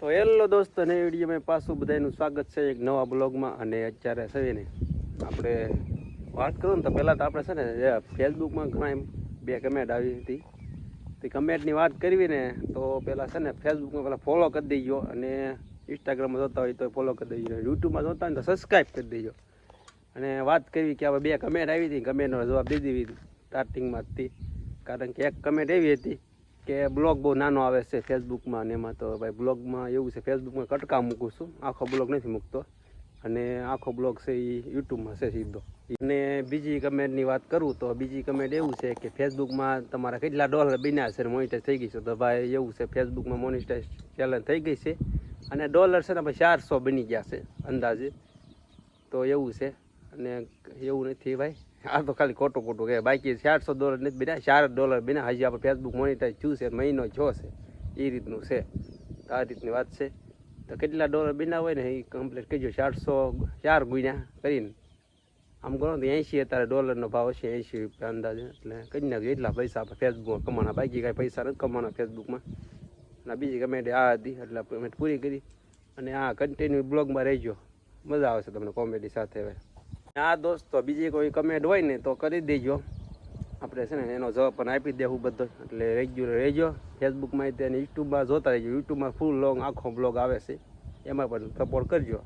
તો હેલો દોસ્તો ને વિડીયોમાં પાછું બધાનું સ્વાગત છે એક નવા બ્લોગમાં. અને અત્યારે છે ને, આપણે વાત કરું ને તો પહેલાં તો આપણે છે ને ફેસબુકમાં ઘણા એમ બે કમેન્ટ આવી હતી. તે કમેન્ટની વાત કરવી ને, તો પહેલાં છે ને, ફેસબુકમાં પહેલાં ફોલો કરી દેજો અને ઇન્સ્ટાગ્રામમાં જોતા હોય તો ફોલો કરી દેજો. યુટ્યુબમાં જોતા હોય તો સબસ્ક્રાઈબ કરી દેજો. અને વાત કરવી કે હવે બે કમેન્ટ આવી હતી કમેન્ટનો જવાબ દીધી હતી સ્ટાર્ટિંગમાં જ હતી કારણ કે એક કમેન્ટ એવી હતી કે બ્લોગ બહુ નાનો આવે છે ફેસબુકમાં અને એમાં તો ભાઈ બ્લોગમાં એવું છે ફેસબુકમાં કટકા મૂકું છું. આખો બ્લોગ નથી મૂકતો. અને આખો બ્લોગ છે એ યુટ્યુબમાં છે સીધો. અને બીજી કમેન્ટની વાત કરું તો બીજી કમેન્ટ એવું છે કે ફેસબુકમાં તમારા કેટલા ડોલર બન્યા છે મોનિટાઈઝ થઈ ગઈ છે? તો ભાઈ એવું છે ફેસબુકમાં મોનિટાઈઝ ચેલેન્જ થઈ ગઈ છે. અને ડોલર છે ને, ભાઈ ચારસો બની ગયા છે અંદાજે. તો એવું છે. અને એવું નથી ભાઈ. આ તો ખાલી ખોટું ખોટું કે બાકી ચારસો ડોલર નથી બિના, ચાર ડોલર બિના. હજી આપણે ફેસબુક મોનિટાઈઝ થયું છે, મહિનો છો છે. એ રીતનું છે. આ રીતની વાત છે. તો કેટલા ડોલર બિના હોય ને એ કમ્પ્લીટ કહેજો ચારસો, ચાર ગુણ્યા કરીને. આમ ગણો તો એંશી અત્યારે ડોલરનો ભાવ હશે એંશી રૂપિયા અંદાજે. એટલે કહી નાખજો. એટલા પૈસા આપણે ફેસબુકમાં કમાના બાકી કાંઈ પૈસા નથી કમાના ફેસબુકમાં અને બીજી કમેન્ટ આ હતી, એટલે પેમેન્ટ પૂરી કરી. અને આ કન્ટિન્યુ બ્લોગમાં રહેજો. મજા આવશે તમને કોમેડી સાથે હવે આ દોસ્તો બીજી કોઈ કમેન્ટ હોય ને, તો કરી દેજો. આપણે છે ને, એનો જવાબ પણ આપી દેવું બધો. એટલે રેગ્યુલર રહેજો. ફેસબુકમાં તેને યુટ્યુબમાં જોતા રહેજો. યુટ્યુબમાં ફૂલ લોંગ આખો બ્લોગ આવે છે. એમાં પણ સપોર્ટ કરજો.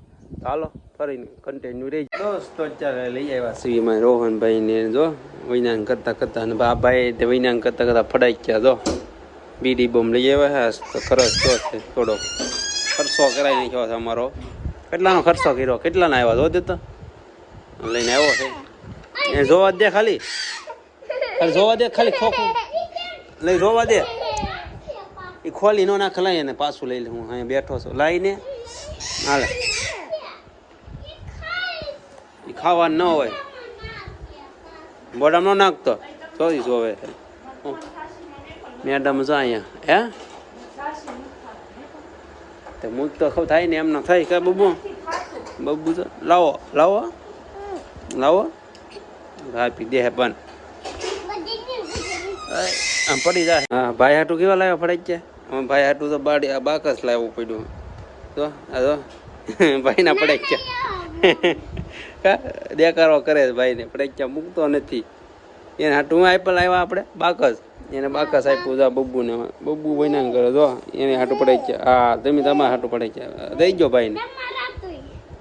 ચાલો ફરીને કન્ટિન્યુ રહેજો. દોસ્તો અત્યારે લઈ આવ્યા સીવીમાં રોહનભાઈને, જો. વૈનાંગ કરતાં કરતાં અને ભાઈ તે વૈનાંગ કરતા કરતા ફડાઈ ગયા, જો. બીડી બોમ્બ લઈ આવ્યા તો ખરચ જો છે થોડો ખર્ચો કરાવી નાખ્યો છે અમારો. કેટલાનો ખર્ચો કર્યો? કેટલાના આવ્યા? જો દેતો લઈને આવ્યો છે એ જોવા દે ખાલી. ખાલી જોવા દે ખાલી ખોખું લઈ જોવા દે. એ ખોલી નો નાખ લઈ અને પાછું લઈ હું અહીંયા બેઠો છું. લાઈને. હાલે. એ ખાવાનું ન હોય. બોડામાં ન નાખતો. ચોરી જોવે. મેડમ જો અહીંયા. હે? તો મૂક તો ખબર થાય ને એમ ના થાય કે બબુ? બબુ લાવો. લાવો. લાવો. આપી દે પણ. આમ પડી જાય. હા, ભાઈ હાટું કેવા લાવ્યા ફળાઈ ગયા ભાઈ હાટું તો બાડી બાકસ લાવવું પડ્યું. તો, આ તો ભાઈ ના પડે છે દેખાડો કરે છે ભાઈને પડાઈ ગયા મૂકતો નથી. એને હાટું આપ્યા લાવ્યા આપણે? બાકસ એને બાકસ આપ્યું જા બબ્બુને. બબ્બુ ભાઈના કરે જો એને હાટું પડે છે હા તમે તમારા હાટું પડે ગયા દઈ ગયો ભાઈને.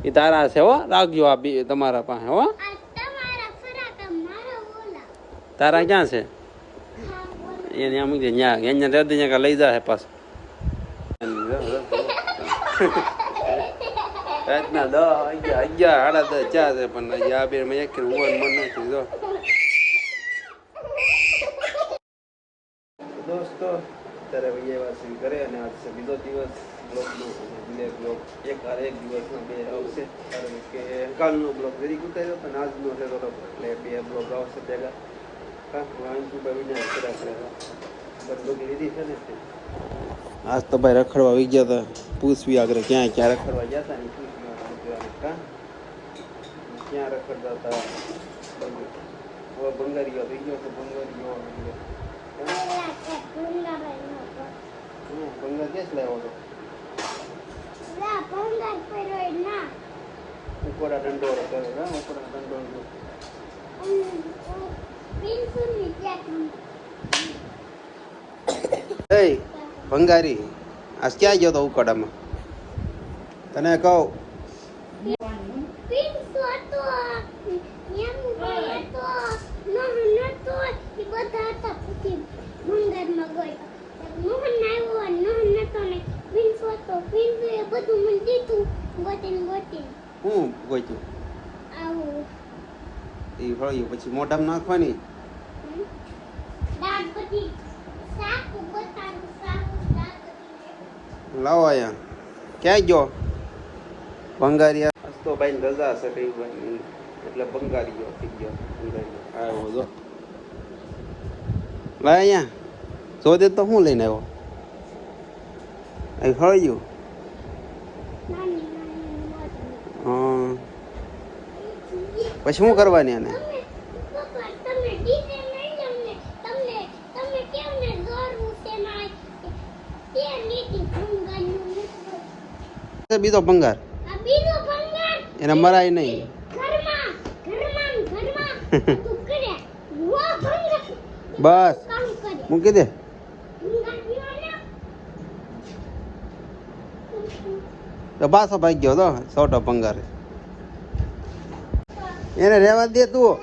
એ તારા છે હો રાખજો આ બી તમારા પાસે હો. તારા ક્યાં છે? એને આમ કે ન્યા અહીંયા રહેતી ત્યાં લઈ જાય પાછું. રાતના દસ અગિયાર અગિયાર સાડા દસ ચા છે પણ આ બે મેં એક હોવાનું મન નથી જો. દોસ્તો અત્યારે વૈયા સિંહ કરે અને આજ છે બીજો દિવસ બ્લોગનો અને બ્લોગ એક આ એક દિવસમાં બે આવશે. કારણ કે કાલનો બ્લોગ વેરી ઉતાર્યો પણ આજનો છે તો એટલે બે બ્લોગ આવશે ભેગા આજ તો ભાઈ રખડવા આવી ગયા હતા. પૂછવી આગળ ક્યાં ક્યાં રખડવા ગયા હતા ને પૂછવા ક્યાં રખડતા હતા? બંગારીઓ થઈ ગયો તો બંગારીઓ બંગાર ક્યાં લાવ્યો હતો દંડોરો એ ભંગારી આજ ક્યાં ગયો તો ઉકડામાં તને કહું. હું ગોઈતું? એ ફળ્યું પછી મોઢામાં નાખવાની? લાવો અહીંયા. ક્યાં ગયો? ભંગારિયા. આજ તો ને રજા હશે કઈ એટલે ભંગારી ગયો થઈ ગયો ભંગારી આવ્યો જો. લાય અહીંયા. જોદે તો હું લઈને આવ્યો. અહીં ફળ્યું હા પછી શું કરવાની એને? બીજો ભંગાર. એને મરાય નહીં. બસ. મૂકી દે. તો પાછો ભાગી ગયો તો, સોટો ભંગાર. એને રહેવા દે તું.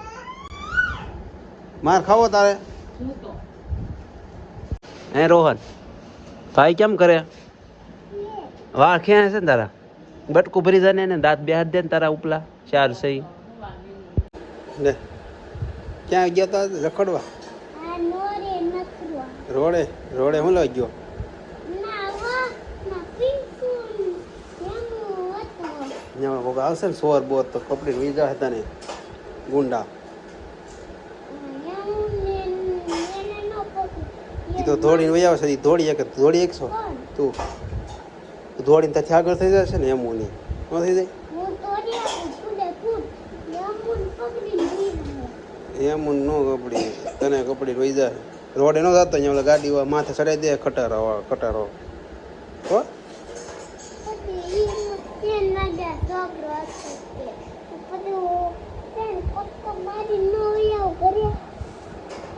માર ખાવો તારે. હે રોહન ભાઈ કેમ કરે? વાળ ક્યાં હશે ને તારા? બટકું ભરી જાય ને દાંત બે હાથ દે ને તારા ઉપલા ચાર સહી લે ક્યાં ગયો તો? રખડવા. રોડે રોડે હું લઈ ગયો? ના ના આવશે ને સોર બોર તો કપડી વીજા હતા ને ગુંડા. એ તો દોડીને વહી આવશે એ દોડી એક દોડી એકસો. તું દોડીને ત્યાંથી આગળ થઈ જશે ને એમ નહીં ન થઈ જાય? એમ ન કપડી તને કપડી રોઈ જાય. રોડે ન જતો, અહીંયા ઓલા ગાડી વાળા માથે ચડાઈ દે, ખટારો ખટારો. હો?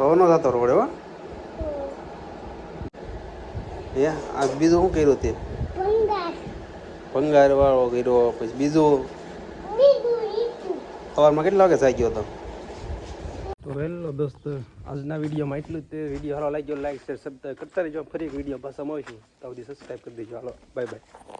હવે થતો રોડ એવો હો. હે આ બીજું શું કર્યું તે? ભંગાર. વાળો કર્યો પછી બીજું? સવારમાં કેટલા વાગે જાગ્યો હતો? તો હેલો દોસ્ત આજના વિડીયોમાં એટલું જ તે. વીડિયો સારો લાગ્યો લાઈક શેર સબસ્ક્રાઈબ કરતા રહેજો. ફરી એક વીડિયો પાછા મળીશું. તો સુધી સબસ્ક્રાઈબ કરી દેજો. હાલો બાય બાય